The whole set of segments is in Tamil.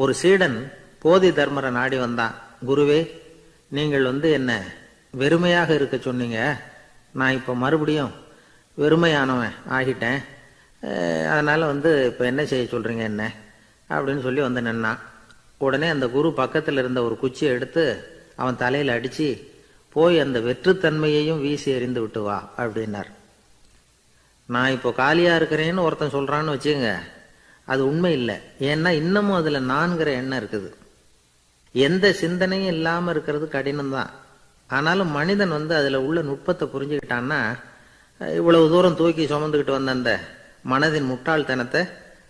ஒரு சீடன் போதி தர்மரை நாடி வந்தான். குருவே நீங்கள் வந்து என்ன வெறுமையாக இருக்க சொன்னீங்க. நான் இப்போ மறுபடியும் வெறுமையானவன் ஆகிட்டேன். அதனால் வந்து இப்போ என்ன செய்ய சொல்கிறீங்க என்ன? அப்படின்னு சொல்லி வந்து நின்னான். உடனே அந்த குரு பக்கத்தில் இருந்த ஒரு குச்சியை எடுத்து அவன் தலையில் அடித்து போய் அந்த வெற்றுத்தன்மையையும் வீசி எறிந்து விட்டு வா அப்படின்னார். நான் இப்போ காலியாக இருக்கிறேன்னு ஒருத்தன் சொல்கிறான்னு வச்சுங்க அது உண்மை இல்லை. ஏன்னா இன்னமும் அதுல நான்கிற எண்ணம் இருக்குது. எந்த சிந்தனையும் இல்லாம இருக்கிறது கடினம்தான். ஆனாலும் மனிதன் வந்து அதுல உள்ள நுட்பத்தை புரிஞ்சுக்கிட்டான்னா இவ்வளவு தூரம் தூக்கி சுமந்துக்கிட்டு வந்த அந்த மனதின் முட்டாள்தனத்தை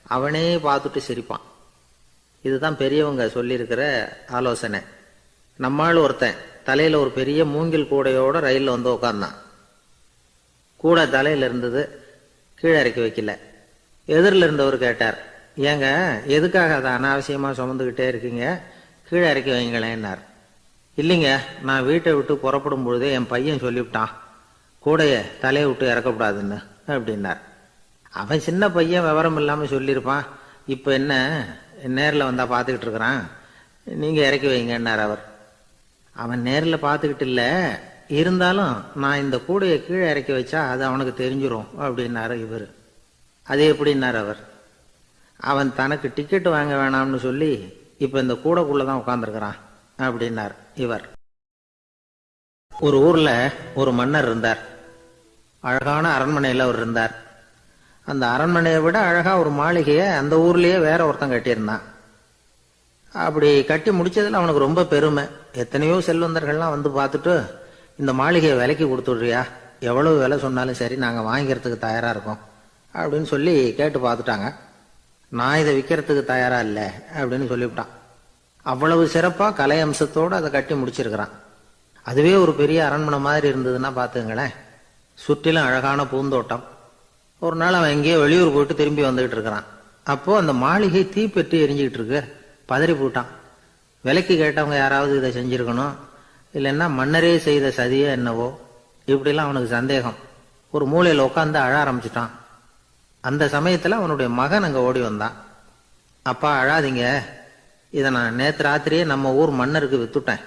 அவனே பார்த்துட்டு சிரிப்பான். இதுதான் பெரியவங்க சொல்லியிருக்கிற ஆலோசனை. நம்மால் ஒருத்தன் தலையில ஒரு பெரிய மூங்கில் கூடையோட ரயில்ல வந்து உட்கார்ந்தான் கூடை தலையில இருந்தது கீழே இறக்கி வைக்கல. எதிரில் இருந்தவர் கேட்டார் ஏங்க எதுக்காக அதை அனாவசியமாக சுமந்துக்கிட்டே இருக்கீங்க? கீழே இறக்கி வைங்களேன்னார் இல்லைங்க நான் வீட்டை விட்டு புறப்படும் பொழுதே என் பையன் சொல்லிவிட்டான் கூடையை தலையை விட்டு இறக்கக்கூடாதுன்னு அப்படின்னார். அவன் சின்ன பையன் விவரம் இல்லாமல் சொல்லியிருப்பான். இப்போ என்ன நேரில் வந்தால் பார்த்துக்கிட்டு இருக்கிறான். நீங்கள் இறக்கி வைங்கன்னார் அவர். அவன் நேரில் பார்த்துக்கிட்டு இல்லை. இருந்தாலும் நான் இந்த கூடையை கீழே இறக்கி வச்சா அது அவனுக்கு தெரிஞ்சிடும் அப்படின்னாரு இவர். அது எப்படின்னார் அவர்? அவன் தனக்கு டிக்கெட் வாங்க வேணாம்னு சொல்லி இப்போ இந்த கூடக்குள்ளே தான் உட்காந்துருக்கிறான் அப்படின்னார் இவர். ஒரு ஊரில் ஒரு மன்னர் இருந்தார். அழகான அரண்மனையில் அவர் இருந்தார். அந்த அரண்மனையை விட அழகாக ஒரு மாளிகையை அந்த ஊர்லேயே வேற ஒருத்தன் கட்டியிருந்தான். அப்படி கட்டி முடிச்சதில் அவனுக்கு ரொம்ப பெருமை. எத்தனையோ செல்வந்தர்கள்லாம் வந்து பார்த்துட்டு இந்த மாளிகையை விலைக்கு கொடுத்துட்றியா? எவ்வளவு விலை சொன்னாலும் சரி நாங்கள் வாங்கிக்கிறதுக்கு தயாராக இருக்கோம். அப்படின்னு சொல்லி கேட்டு பார்த்துட்டாங்க. நான் இதை விற்கிறதுக்கு தயாரா இல்லை அப்படின்னு சொல்லிவிட்டான். அவ்வளவு சிறப்பாக கலை அம்சத்தோடு அதை கட்டி முடிச்சிருக்கிறான். அதுவே ஒரு பெரிய அரண்மனை மாதிரி இருந்ததுன்னா பார்த்துங்களேன். சுற்றிலும் அழகான பூந்தோட்டம். ஒரு நாள் அவன் எங்கேயோ வெளியூர் போயிட்டு திரும்பி வந்துகிட்டு இருக்கிறான். அப்போது அந்த மாளிகை தீப்பெட்டி எரிஞ்சிக்கிட்டு இருக்கு. பதறி போட்டான். விலைக்கு கேட்டவங்க யாராவது இதை செஞ்சுருக்கணும்? இல்லைன்னா மன்னரே செய்த சதியோ என்னவோ? இப்படிலாம் அவனுக்கு சந்தேகம். ஒரு மூலையில் உட்காந்து அழ ஆரம்பிச்சிட்டான். அந்த சமயத்தில் அவனுடைய மகன் அங்கே ஓடி வந்தான். அப்பா அழாதீங்க. இதை நான் நேற்று ராத்திரியே நம்ம ஊர் மன்னருக்கு வித்துட்டேன்.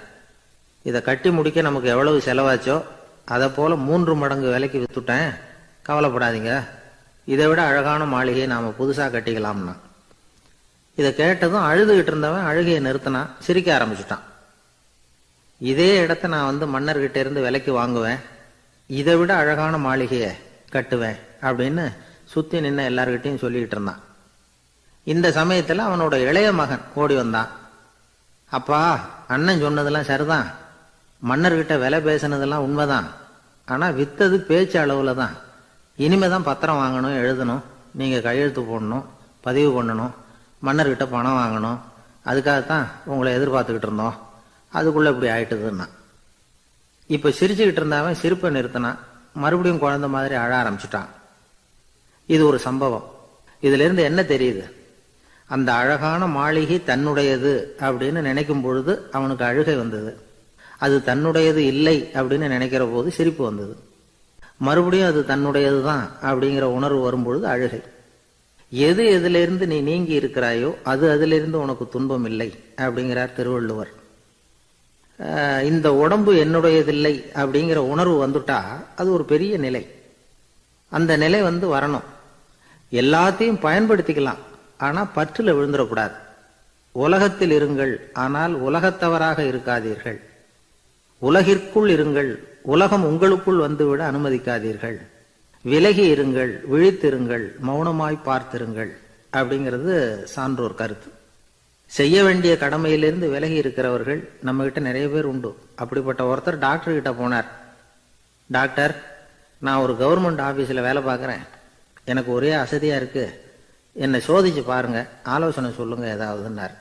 இதை கட்டி முடிக்க நமக்கு எவ்வளவு செலவாச்சோ அதை போல் மூன்று மடங்கு விலைக்கு வித்துட்டேன். கவலைப்படாதீங்க. இதை விட அழகான மாளிகையை நாம் புதுசாக கட்டிக்கலாம்னா. இதை கேட்டதும் அழுதுகிட்டு இருந்தவன் அழுகையை நிறுத்தினான் சிரிக்க ஆரம்பிச்சுட்டான். இதே இடத்த நான் வந்து மன்னர்கிட்ட இருந்து விலைக்கு வாங்குவேன். இதை விட அழகான மாளிகையை கட்டுவேன் அப்படின்னு சுத்தி நின்ன எல்லார்கிட்டையும் சொல்லிக்கிட்டு இருந்தான். இந்த சமயத்துல அவனோட இளைய மகன் ஓடி வந்தான். அப்பா அண்ணன் சொன்னதெல்லாம் சரிதான். மன்னர்கிட்ட விலை பேசினதெல்லாம் உண்மைதான். ஆனா வித்தது பேச்சு அளவுல தான். இனிமே தான் பத்திரம் வாங்கணும் எழுதணும் நீங்க கையெழுத்து போடணும் பதிவு பண்ணணும் மன்னர்கிட்ட பணம் வாங்கணும். அதுக்காகத்தான் உங்களை எதிர்பார்த்துக்கிட்டு இருந்தோம். அதுக்குள்ள இப்படி ஆயிட்டுதுன்னா. இப்ப சிரிச்சுக்கிட்டு இருந்தாவன் சிரிப்பை நிறுத்தினான். மறுபடியும் குழந்தை மாதிரி அழ ஆரம்பிச்சிட்டான். இது ஒரு சம்பவம். இதுல இருந்து என்ன தெரியுது? அந்த அழகான மாளிகை தன்னுடையது அப்படின்னு நினைக்கும் பொழுது அவனுக்கு அழுகை வந்தது. அது தன்னுடையது இல்லை அப்படின்னு நினைக்கிற போது சிரிப்பு வந்தது. மறுபடியும் அது தன்னுடையது தான் அப்படிங்கிற உணர்வு வரும்பொழுது அழுகை. எது எதிலிருந்து நீ நீங்கி இருக்கிறாயோ அது அதிலிருந்து உனக்கு துன்பம் இல்லை அப்படிங்கிறார் திருவள்ளுவர். இந்த உடம்பு என்னுடையதில்லை அப்படிங்கிற உணர்வு வந்துட்டா அது ஒரு பெரிய நிலை. அந்த நிலை வந்து வரணும். எல்லாத்தையும் பயன்படுத்திக்கலாம். ஆனால் பற்றில் விழுந்துடக்கூடாது. உலகத்தில் இருங்கள் ஆனால் உலகத்தவராக இருக்காதீர்கள். உலகிற்குள் இருங்கள் உலகம் உங்களுக்குள் வந்துவிட அனுமதிக்காதீர்கள். விலகி இருங்கள் விழித்திருங்கள் மௌனமாய் பார்த்திருங்கள் அப்படிங்கிறது சான்றோர் கருத்து. செய்ய வேண்டிய கடமையிலிருந்து விலகி இருக்கிறவர்கள் நம்ம கிட்ட நிறைய பேர் உண்டு. அப்படிப்பட்ட ஒருத்தர் டாக்டர் கிட்ட போனார். டாக்டர் நான் ஒரு கவர்மெண்ட் ஆஃபீஸில் வேலை பார்க்குறேன். எனக்கு ஒரே அசதியாக இருக்குது என்னை சோதிச்சு பாருங்கள் ஆலோசனை சொல்லுங்கள் ஏதாவதுன்னார்.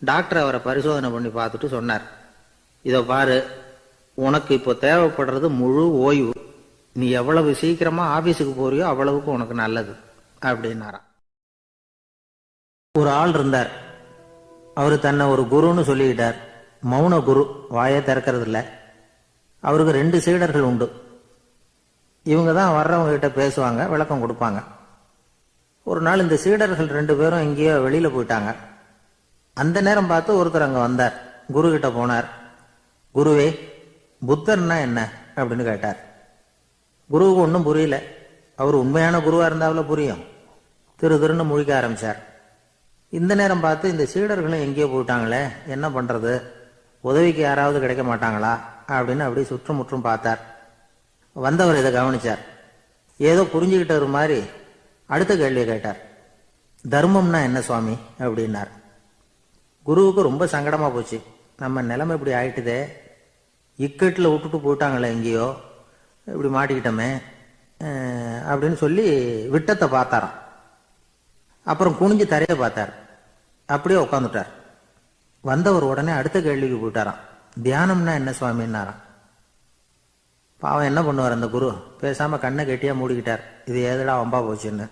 டாக்டர் அவரை பரிசோதனை பண்ணி பார்த்துட்டு சொன்னார். இதை பாரு உனக்கு இப்போ தேவைப்படுறது முழு ஓய்வு. நீ எவ்வளவு சீக்கிரமாக ஆஃபீஸுக்கு போறியோ அவ்வளவுக்கு உனக்கு நல்லது அப்படின்னாராம். ஒரு ஆள் இருந்தார். அவர் தன்னை ஒரு குருன்னு சொல்லிக்கிட்டார். மௌன குரு வாயை திறக்கிறது அவருக்கு ரெண்டு சீடர்கள் உண்டு. இவங்க தான் வர்றவங்க கிட்ட பேசுவாங்க விளக்கம் கொடுப்பாங்க. ஒரு நாள் இந்த சீடர்கள் ரெண்டு பேரும் எங்கேயோ வெளியில போயிட்டாங்க. அந்த நேரம் பார்த்து ஒருத்தர் அங்க வந்தார். குரு கிட்ட போனார். குருவே புத்தர்னா என்ன? அப்படின்னு கேட்டார். குருவுக்கு ஒன்றும் புரியல. அவர் உண்மையான குருவா இருந்தாவில் புரியும். திரு திருன்னு முழிக்க ஆரம்பிச்சார். இந்த நேரம் பார்த்து இந்த சீடர்களும் எங்கேயோ போயிட்டாங்களே என்ன பண்றது? உதவிக்கு யாராவது கிடைக்க மாட்டாங்களா? அப்படின்னு அப்படி சுற்றும் முற்றும் பார்த்தார். வந்தவர் இதை கவனிச்சார். ஏதோ புரிஞ்சுக்கிட்டவர் மாதிரி அடுத்த கேள்வியை கேட்டார். தர்மம்னா என்ன சுவாமி? அப்படின்னார். குருவுக்கு ரொம்ப சங்கடமாக போச்சு. நம்ம நிலைமை இப்படி ஆயிட்டுதே. இக்கட்டில் விட்டுட்டு போயிட்டாங்களே எங்கேயோ. இப்படி மாட்டிக்கிட்டோமே. அப்படின்னு சொல்லி விட்டத்தை பார்த்தாராம். அப்புறம் குனிஞ்சு தரையை பார்த்தார். அப்படியே உட்காந்துட்டார். வந்தவர் உடனே அடுத்த கேள்விக்கு போயிட்டாராம். தியானம்னா என்ன சுவாமின்னாராம். பாவம் என்ன பண்ணுவார் அந்த குரு? பேசாமல் கண்ணை கெட்டியாக மூடிக்கிட்டார். இது ஏதடா வம்பா போச்சுன்னு.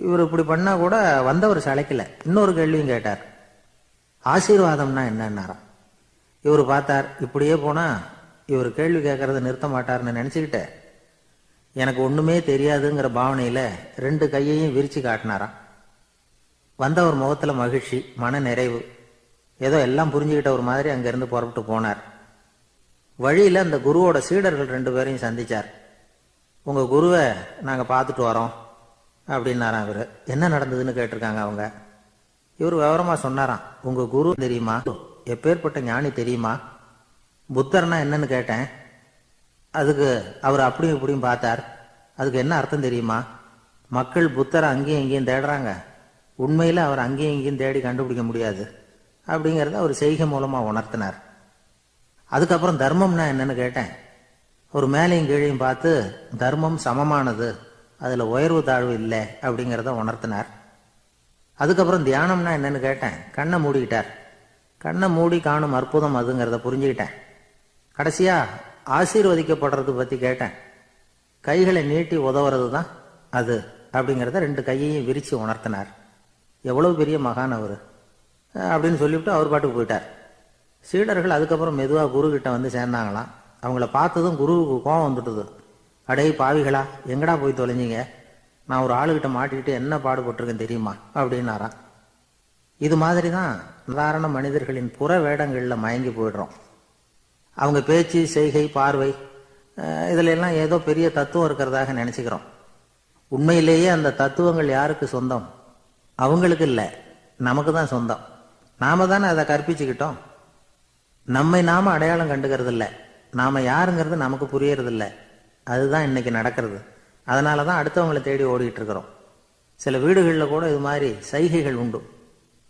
இவர் இப்படி பண்ணால் கூட வந்தவர் சளைக்கல. இன்னொரு கேள்வியும் கேட்டார். ஆசீர்வாதம்னா என்னன்னாராம்? இவர் பார்த்தார் இப்படியே போனால் இவர் கேள்வி கேட்கறத நிறுத்த மாட்டார்னு நினைச்சுக்கிட்டு எனக்கு ஒன்றுமே தெரியாதுங்கிற பாவனையில் ரெண்டு கையையும் விரித்து காட்டினாராம். வந்தவர் முகத்தில் மகிழ்ச்சி மன நிறைவு. ஏதோ எல்லாம் புரிஞ்சுக்கிட்ட ஒரு மாதிரி அங்கேருந்து புறப்பட்டு போனார். வழியில் அந்த குருவோட சீடர்கள் ரெண்டு பேரையும் சந்தித்தார் உங்கள் குருவை நாங்கள் பார்த்துட்டு வரோம் அப்படின்னாராம் அவர் என்ன நடந்ததுன்னு கேட்டிருக்காங்க அவங்க? இவர் விவரமாக சொன்னாராம். உங்கள் குரு தெரியுமா? எப்பேற்பட்ட ஞானி தெரியுமா? புத்தர்னா என்னன்னு கேட்டேன். அதுக்கு அவர் அப்படியும் இப்படியும் பார்த்தார். அதுக்கு என்ன அர்த்தம் தெரியுமா? மக்கள் புத்தரை அங்கேயும் இங்கேயும் தேடுறாங்க. உண்மையில் அவர் அங்கேயும் இங்கேயும் தேடி கண்டுபிடிக்க முடியாது அப்படிங்கிறத அவர் செய்கை மூலமாக உணர்த்தினார். அதுக்கப்புறம் தர்மம்னா என்னன்னு கேட்டேன். ஒரு மேலையும் கீழையும் பார்த்து தர்மம் சமமானது. அதுல உயர்வு தாழ்வு இல்லை அப்படிங்கிறத உணர்த்தினார். அதுக்கப்புறம் தியானம்னா என்னன்னு கேட்டேன். கண்ணை மூடிக்கிட்டார். கண்ணை மூடி காணும் அற்புதம் அதுங்கிறத புரிஞ்சுக்கிட்டேன். கடைசியா ஆசீர்வதிக்கப்படுறது பத்தி கேட்டேன். கைகளை நீட்டி உதவுறது தான் அது அப்படிங்கிறத ரெண்டு கையையும் விரிச்சு உணர்த்தினார். எவ்வளவு பெரிய மகான் அவர் அப்படின்னு சொல்லிவிட்டு அவர் பாட்டுக்கு போயிட்டார். சீடர்கள் அதுக்கப்புறம் மெதுவாக குரு வந்து சேர்ந்தாங்களாம். அவங்கள பார்த்ததும் குருவுக்கு கோபம் வந்துட்டுது. அடே பாவிகளா எங்கடா போய் தொலைஞ்சிங்க? நான் ஒரு ஆளுகிட்ட மாட்டிக்கிட்டு என்ன பாடுபட்டிருக்கேன் தெரியுமா? அப்படின்னாராம். இது மாதிரி தான் சாதாரண மனிதர்களின் புற வேடங்களில் மயங்கி போயிடுறோம். அவங்க பேச்சு செய்கை பார்வை அஹ், எல்லாம் ஏதோ பெரிய தத்துவம் இருக்கிறதாக நினச்சிக்கிறோம். உண்மையிலேயே அந்த தத்துவங்கள் யாருக்கு சொந்தம்? அவங்களுக்கு இல்லை. நமக்கு தான் சொந்தம். நாம தானே அதை கற்பிச்சுக்கிட்டோம். நம்மை நாம அடையாளம் கண்டுக்கிறது இல்லை நாம யாருங்கிறது நமக்கு புரியறது இல்லை அதுதான் இன்னைக்கு நடக்கிறது. அதனால தான் அடுத்தவங்களை தேடி ஓடிட்டு இருக்கிறோம் சில வீடுகளில் கூட இது மாதிரி சைகைகள் உண்டு.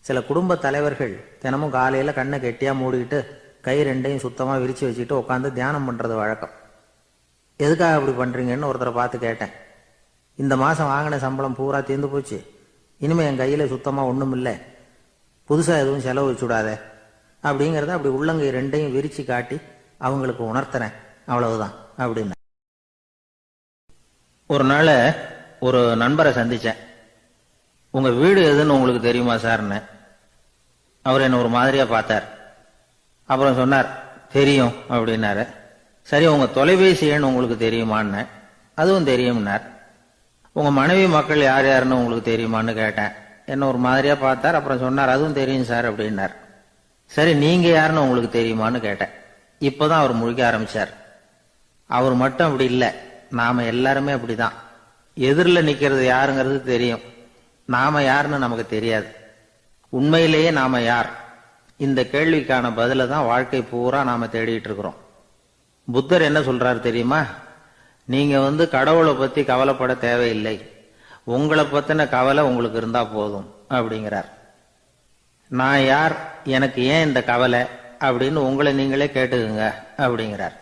சில குடும்ப தலைவர்கள் தினமும் காலையில் கண்ணை கெட்டியாக மூடிக்கிட்டு கை ரெண்டையும் சுத்தமாக விரித்து வச்சுட்டு உட்காந்து தியானம் பண்ணுறது வழக்கம். எதுக்காக அப்படி பண்ணுறீங்கன்னு ஒருத்தரை பார்த்து கேட்டேன். இந்த மாதம் வாங்கின சம்பளம் பூரா தீர்ந்து போச்சு. இனிமேல் என் கையில் சுத்தமாக ஒன்றும் இல்லை புதுசாக எதுவும் செலவு வச்சுடாதே. அப்படிங்கிறத அப்படி உள்ளங்கை ரெண்டையும் விரிச்சு காட்டி அவங்களுக்கு உணர்த்துறேன். அவ்வளவுதான். அப்படின்னு. ஒரு நாள் ஒரு நண்பரை சந்தித்தேன் உங்கள் வீடு எதுன்னு உங்களுக்கு தெரியுமா சார்னு. அவர் என்னை ஒரு மாதிரியாக பார்த்தார். அப்புறம் சொன்னார் தெரியும் அப்படின்னாரு. சரி உங்கள் தொலைபேசி எண் உங்களுக்கு தெரியுமான்னு. அதுவும் தெரியும்னார். உங்கள் மனைவி மக்கள் யார் யாருன்னு உங்களுக்கு தெரியுமான்னு கேட்டேன். என்ன ஒரு மாதிரியாக பார்த்தார் அப்புறம் சொன்னார் அதுவும் தெரியும் சார் அப்படின்னார். சரி நீங்க யாருன்னு உங்களுக்கு தெரியுமான்னு கேட்டேன். இப்போதான் அவர் முழிக்க ஆரம்பிச்சார். அவர் மட்டும் அப்படி இல்லை நாம எல்லாருமே அப்படிதான். எதிரில் நிக்கிறது யாருங்கிறது தெரியும். நாம யாருன்னு நமக்கு தெரியாது. உண்மையிலேயே நாம யார்? இந்த கேள்விக்கான பதில தான் வாழ்க்கை பூரா நாம தேடிட்டு இருக்கிறோம். புத்தர் என்ன சொல்றாரு தெரியுமா? நீங்க வந்து கடவுளை பத்தி கவலைப்பட தேவையில்லை. உங்களை பத்தின கவலை உங்களுக்கு இருந்தா போதும் அப்படிங்கிறார். நான் யார்? எனக்கு ஏன் இந்த கவலை? அப்படின்னு உங்களை நீங்களே கேட்டுக்குங்க அப்படிங்கிறார்.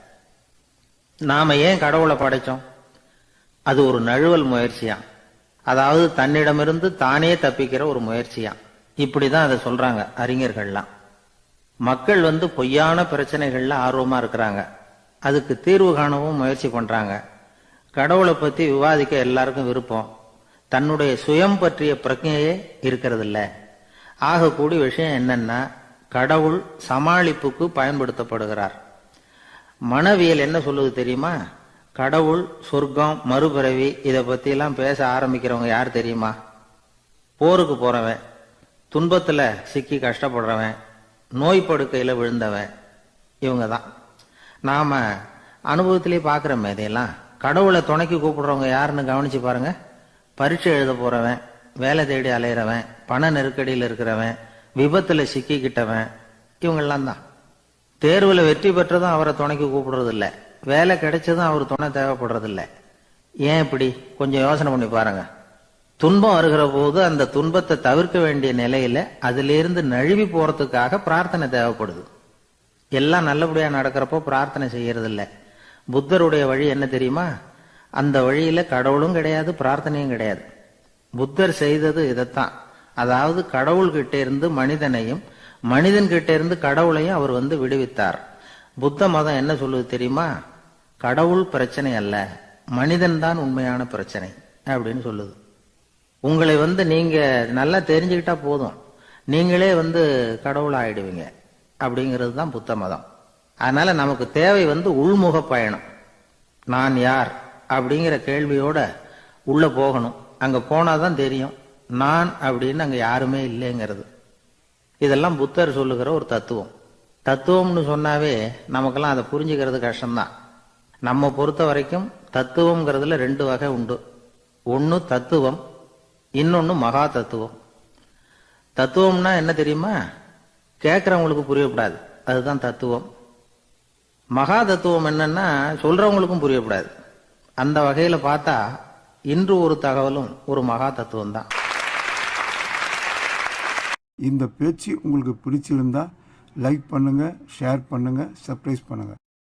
நாம் ஏன் கடவுளை படைச்சோம்? அது ஒரு நழுவல் முயற்சியாம் அதாவது தன்னிடமிருந்து தானே தப்பிக்கிற ஒரு முயற்சியாம் இப்படிதான் அதை சொல்கிறாங்க அறிஞர்கள்லாம். மக்கள் வந்து பொய்யான பிரச்சனைகளில் ஆர்வமாக இருக்கிறாங்க. அதுக்கு தீர்வு காணவும் முயற்சி பண்ணுறாங்க கடவுளை பற்றி விவாதிக்க எல்லாருக்கும் விருப்பம். தன்னுடைய சுயம் பற்றிய பிரஜையே இருக்கிறதில்ல. ஆகக்கூடிய விஷயம் என்னன்னா கடவுள் சமாளிப்புக்கு பயன்படுத்தப்படுகிறார். மனவியல் என்ன சொல்லுது தெரியுமா? கடவுள் சொர்க்கம் மறுபிறவி இதை பற்றிலாம் பேச ஆரம்பிக்கிறவங்க யார் தெரியுமா? போருக்கு போகிறவன் துன்பத்தில் சிக்கி கஷ்டப்படுறவன் நோய் படுக்கையில் விழுந்தவன் இவங்க தான் நாம் அனுபவத்திலே பார்க்குறோமே இதையெல்லாம் கடவுளை துணைக்கு கூப்பிடுறவங்க யாருன்னு கவனித்து பாருங்கள் பரீட்சை எழுத போகிறவன் வேலை தேடி அலையிறவன் பண நெருக்கடியில் இருக்கிறவன் விபத்துல சிக்கிக்கிட்டவன் இவங்கெல்லாம் தான். தேர்வுல வெற்றி பெற்றதும் அவரை துணைக்கு கூப்பிடுறது இல்ல வேலை கிடைச்சதும் அவர் துணை தேவைப்படுறது இல்ல ஏன் இப்படி? கொஞ்சம் யோசனை பண்ணி பாருங்க. துன்பம் வருகிற போது அந்த துன்பத்தை தவிர்க்க வேண்டிய நிலையில அதிலிருந்து நழுவி போறதுக்காக பிரார்த்தனை தேவைப்படுது. எல்லாம் நல்லபடியா நடக்கிறப்போ பிரார்த்தனை செய்யறது இல்ல புத்தருடைய வழி என்ன தெரியுமா? அந்த வழியில கடவுளும் கிடையாது பிரார்த்தனையும் கிடையாது. புத்தர் செய்தது இதைத்தான். அதாவது கடவுள்கிட்ட இருந்து மனிதனையும் மனிதன்கிட்ட இருந்து கடவுளையும் அவர் வந்து விடுவித்தார். புத்த மதம் என்ன சொல்லுது தெரியுமா? கடவுள் பிரச்சனை அல்ல மனிதன் தான் உண்மையான பிரச்சனை அப்படின்னு சொல்லுது. உங்களை வந்து நீங்க நல்லா தெரிஞ்சுக்கிட்டா போதும். நீங்களே வந்து கடவுள் ஆயிடுவீங்க அப்படிங்கிறது தான் புத்த மதம். அதனால நமக்கு தேவை வந்து உள்முக பயணம் நான் யார் அப்படிங்கிற கேள்வியோட உள்ள போகணும். அங்கே போனால் தான் தெரியும். நான் அப்படின்னு அங்கே யாருமே இல்லைங்கிறது. இதெல்லாம் புத்தர் சொல்லுகிற ஒரு தத்துவம். தத்துவம்னு சொன்னாவே நமக்கெல்லாம் அதை புரிஞ்சுக்கிறது கஷ்டம்தான். நம்ம பொறுத்த வரைக்கும் தத்துவங்கிறதுல ரெண்டு வகை உண்டு. ஒன்று தத்துவம் இன்னொன்று மகா தத்துவம். தத்துவம்னா என்ன தெரியுமா? கேட்குறவங்களுக்கு புரியக்கூடாது அதுதான் தத்துவம். மகா தத்துவம் என்னன்னா சொல்றவங்களுக்கும் புரியக்கூடாது அந்த வகையில் பார்த்தா இன்று ஒரு தகவலும் ஒரு மகா தத்துவம் தான் இந்த பேச்சு உங்களுக்கு பிடிச்சிருந்தா லைக் பண்ணுங்க ஷேர் பண்ணுங்க சர்ப்ரைஸ் பண்ணுங்க.